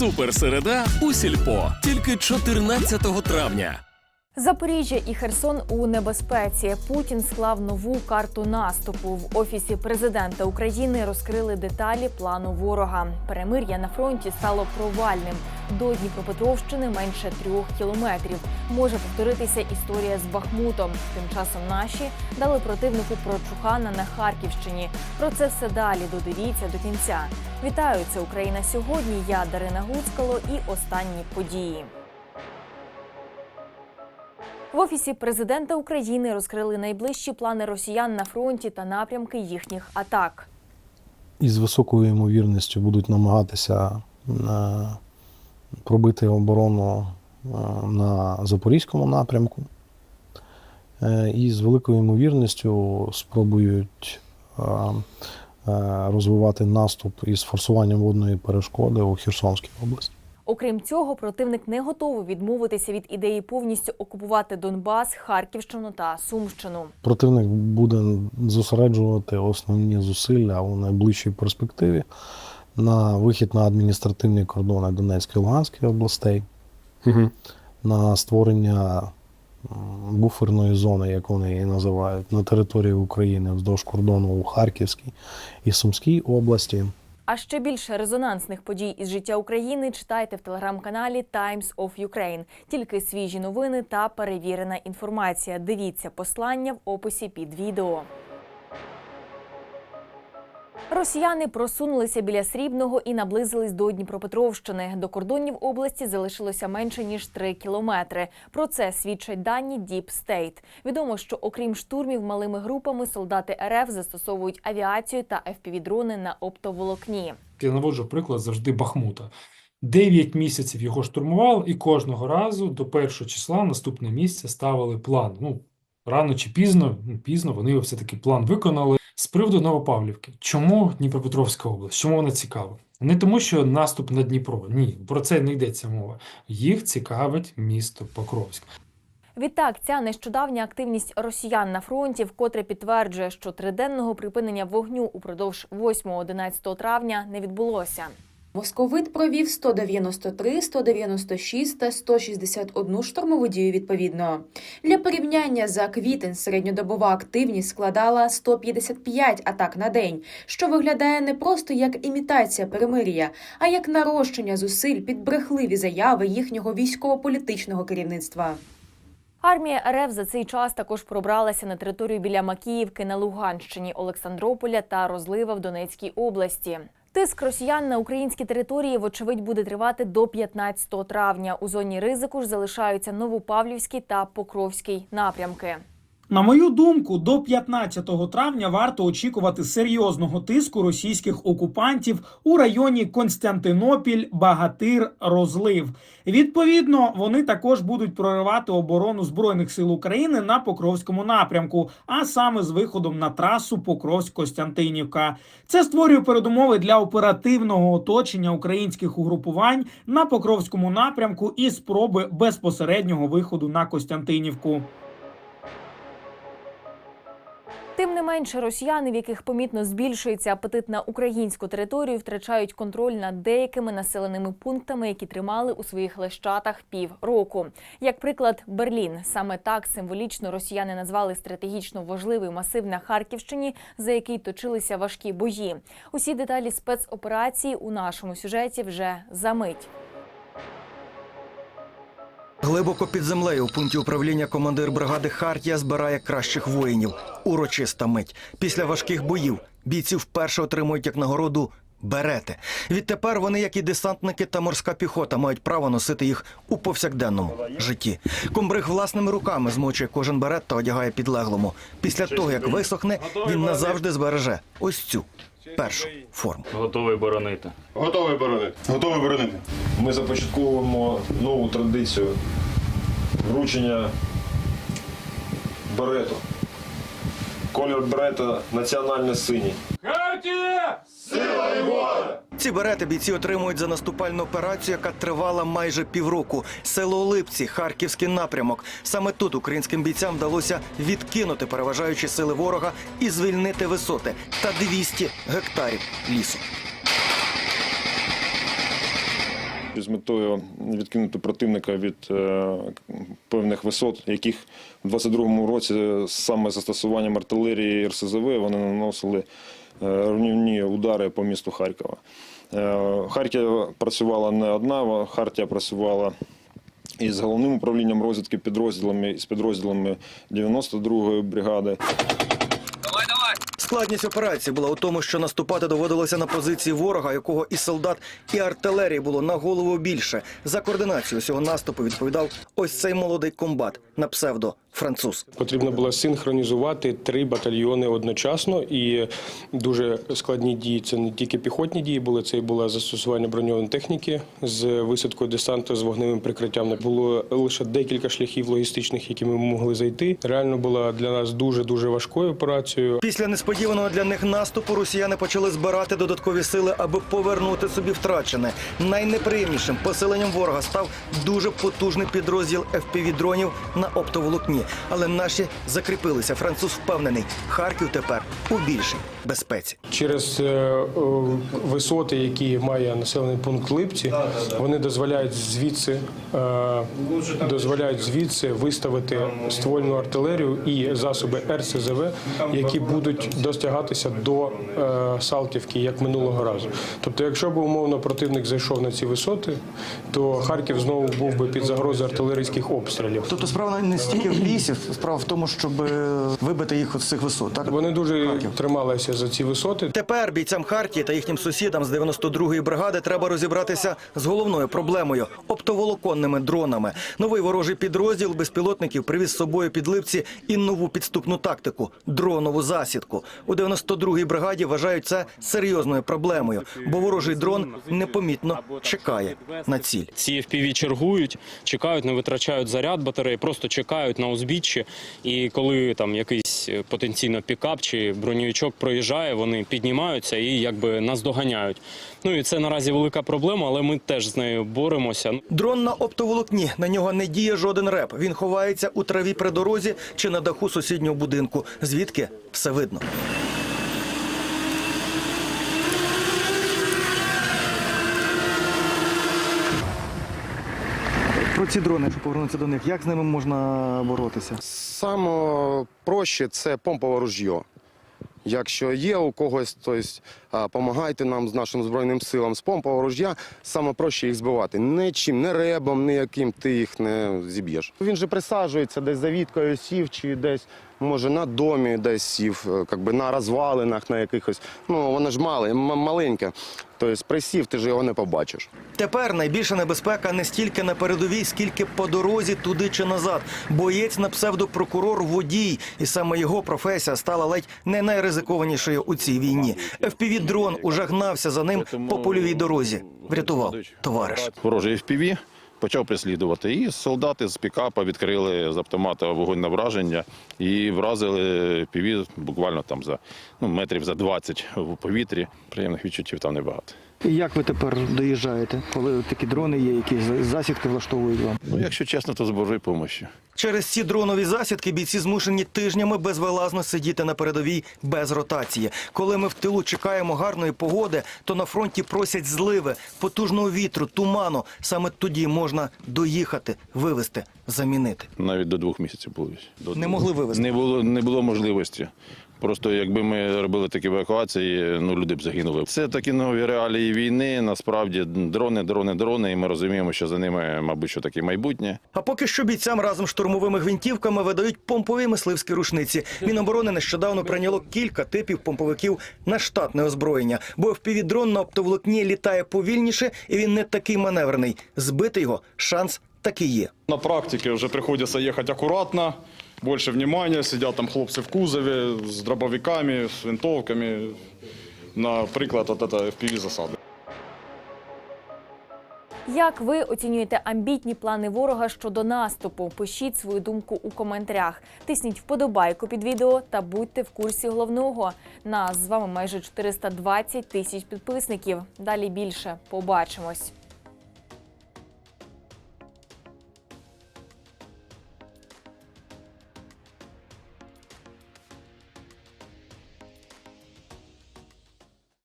Суперсереда у сільпо тільки 14 травня. Запоріжжя і Херсон у небезпеці. Путін склав нову карту наступу. В офісі президента України розкрили деталі плану ворога. Перемир'я на фронті стало провальним. До Дніпропетровщини менше трьох кілометрів. Може повторитися історія з Бахмутом. Тим часом наші дали противнику прочухана на Харківщині. Про це все далі. Додивіться до кінця. Вітаю, це Україна сьогодні. Я Дарина Гуцкало і останні події. В офісі президента України розкрили найближчі плани росіян на фронті та напрямки їхніх атак. із високою ймовірністю будуть намагатися е, пробити оборону е, на Запорізькому напрямку. Е, І з великою ймовірністю спробують розвивати наступ із форсуванням водної перешкоди у Херсонській області. Окрім цього, противник не готовий відмовитися від ідеї повністю окупувати Донбас, Харківщину та Сумщину. Противник буде зосереджувати основні зусилля у найближчій перспективі на вихід на адміністративні кордони Донецької і Луганської областей, на створення буферної зони, як вони її називають, на території України вздовж кордону у Харківській і Сумській області. А ще більше резонансних подій із життя України читайте в телеграм-каналі Times of Ukraine. Тільки свіжі новини та перевірена інформація. Дивіться послання в описі під відео. Росіяни просунулися біля Срібного і наблизились до Дніпропетровщини. До кордонів області залишилося менше ніж 3 кілометри. Про це свідчать дані Deep State. Відомо, що окрім штурмів малими групами, солдати РФ застосовують авіацію та FPV-дрони на оптоволокні. Я наводжу приклад завжди Бахмута. Дев'ять місяців його штурмували, і кожного разу до першого числа наступне місце ставили план. Ну, рано чи пізно, ну, пізно вони все-таки план виконали. З приводу Новопавлівки. Чому Дніпропетровська область? Чому вона цікава? Не тому, що наступ на Дніпро. Ні, про це не йдеться мова. Їх цікавить місто Покровськ. Відтак, ця нещодавня активність росіян на фронті вкотре підтверджує, що триденного припинення вогню упродовж 8-11 травня не відбулося. Московит провів 193, 196 та 161 штурмову дію відповідно. Для порівняння за квітень середньодобова активність складала 155 атак на день, що виглядає не просто як імітація перемир'я, а як нарощення зусиль під брехливі заяви їхнього військово-політичного керівництва. Армія РФ за цей час також пробралася на територію біля Макіївки на Луганщині, Олександрополя та Розлива в Донецькій області. Тиск росіян на українські території, вочевидь, буде тривати до 15 травня. У зоні ризику ж залишаються Новопавлівський та Покровський напрямки. На мою думку, до 15 травня варто очікувати серйозного тиску російських окупантів у районі Константинопіль, Багатир, Розлив. Відповідно, вони також будуть проривати оборону збройних сил України на Покровському напрямку, а саме з виходом на трасу Покровськ-Костянтинівка. Це створює передумови для оперативного оточення українських угрупувань на Покровському напрямку і спроби безпосереднього виходу на Костянтинівку. Тим не менше, росіяни, в яких помітно збільшується апетит на українську територію, втрачають контроль над деякими населеними пунктами, які тримали у своїх лещатах півроку. Як приклад, Берлін саме так символічно росіяни назвали стратегічно важливий масив на Харківщині, за який точилися важкі бої. Усі деталі спецоперації у нашому сюжеті вже за мить. Глибоко під землею у пункті управління командир бригади Хартія збирає кращих воїнів. Урочиста мить. Після важких боїв бійці вперше отримують як нагороду берети. Відтепер вони, як і десантники та морська піхота, мають право носити їх у повсякденному житті. Комбриг власними руками змочує кожен берет та одягає підлеглому. Після того, як висохне, він назавжди збереже ось цю першу форму. Готовий боронити. Готовий боронити. Готовий боронити. Ми започатковуємо нову традицію вручення берету. Колір берета національно синій. Ці берети бійці отримують за наступальну операцію, яка тривала майже півроку. Село Липці, Харківський напрямок. Саме тут українським бійцям вдалося відкинути переважаючі сили ворога і звільнити висоти та 200 гектарів лісу. З метою відкинути противника від е, певних висот, яких у 22-му році саме застосуванням артилерії і РСЗВ вони наносили е, руйнівні удари по місту Харкова. Е, Харків працювала не одна, Хартія працювала із головним управлінням розвідки підрозділами, з підрозділами 92-ї бригади. Складність операції була у тому, що наступати доводилося на позиції ворога, якого і солдат, і артилерії було на голову більше. За координацію цього наступу відповідав ось цей молодий комбат на псевдо француз. Потрібно було синхронізувати три батальйони одночасно, і дуже складні дії. Це не тільки піхотні дії були, це і було застосування броньованої техніки з висадкою десанту з вогневим прикриттям. Не було лише декілька шляхів логістичних, які ми могли зайти. Реально була для нас дуже дуже важкою операцією. Після несподіваного для них наступу росіяни почали збирати додаткові сили, аби повернути собі втрачене. Найнеприємнішим поселенням ворога став дуже потужний підрозділ FPV-дронів на оптоволокні. Але наші закріпилися. Француз впевнений, Харків тепер у більшій безпеці. Через е, е, висоти, які має населений пункт Липці, вони дозволяють звідси е, дозволяють звідси виставити ствольну артилерію і засоби РСЗВ, які будуть достягатися до Салтівки як минулого разу. Тобто, якщо б умовно противник зайшов на ці висоти, то Харків знову був би під загрозою артилерійських обстрілів. Тобто справа не стільки в лісі, справа в тому, щоб вибити їх з цих висот. Так Вони дуже трималися за ці висоти. Тепер бійцям Хартії та їхнім сусідам з 92-ї бригади треба розібратися з головною проблемою оптоволоконними дронами. Новий ворожий підрозділ безпілотників привіз з собою під липці і нову підступну тактику дронову засідку. У 92-й бригаді вважають це серйозною проблемою, бо ворожий дрон непомітно чекає на ціль. Ці FPV чергують, чекають, не витрачають заряд батареї, просто чекають на узбіччі. І коли там якийсь е, потенційно пікап чи броньовичок проїжджає, вони піднімаються і якби нас доганяють. Ну і це наразі велика проблема, але ми теж з нею боремося. Дрон на оптоволокні. На нього не діє жоден реп. Він ховається у траві при дорозі чи на даху сусіднього будинку. Звідки все видно. Про ці дрони, якщо повернутися до них, як з ними можна боротися? Саме проще це помпове ружьо. Якщо є у когось, то допомагайте нам з нашим збройним силам з помпового ружья, саме проще їх збивати. Не чим, не ребом, ніяким ти їх не зіб'єш. Він же присаджується десь за віткою сів, чи десь, може, на домі десь сів, е, как би на розвалинах, на якихось. Ну, воно ж мале, маленьке. Тобто присів, ти ж його не побачиш. Тепер найбільша небезпека не стільки на передовій, скільки по дорозі туди чи назад. Боєць на псевдопрокурор водій, і саме його професія стала ледь не найризикованішою у цій війні. fpv дрон уже гнався за ним по польовій дорозі. Врятував товариш. Ворожий FPV почав переслідувати. І солдати з пікапа відкрили з автомата вогонь на враження і вразили FPV буквально там за ну, метрів за 20 в повітрі. Приємних відчуттів там небагато. І як ви тепер доїжджаєте, коли такі дрони є, які засідки влаштовують вам? Ну, якщо чесно, то з Божою допомогою. Через ці дронові засідки бійці змушені тижнями безвилазно сидіти на передовій без ротації. Коли ми в тилу чекаємо гарної погоди, то на фронті просять зливи, потужного вітру, туману. Саме тоді можна доїхати, вивезти, замінити. Навіть до двох місяців було. До Не могли вивезти? Не було, не було можливості. Просто якби ми робили такі евакуації, ну люди б загинули. Це такі нові реалії війни. Насправді дрони, дрони, дрони, і ми розуміємо, що за ними, мабуть, що таке майбутнє. А поки що бійцям разом з штурмовими гвинтівками видають помпові мисливські рушниці. Міноборони нещодавно прийняло кілька типів помповиків на штатне озброєння, бо впівдрон на оптоволокні літає повільніше, і він не такий маневрений. Збити його шанс таки є. На практике уже приходится ехать аккуратно, больше внимания, сидят там хлопцы в кузове с дробовиками, с винтовками. Наприклад, от FPV засади. Як ви оцінюєте амбітні плани ворога щодо наступу? Пишіть свою думку у коментарях. Тисніть вподобайку під відео та будьте в курсі головного. Нас з вами майже 420 тисяч підписників. Далі більше. Побачимось.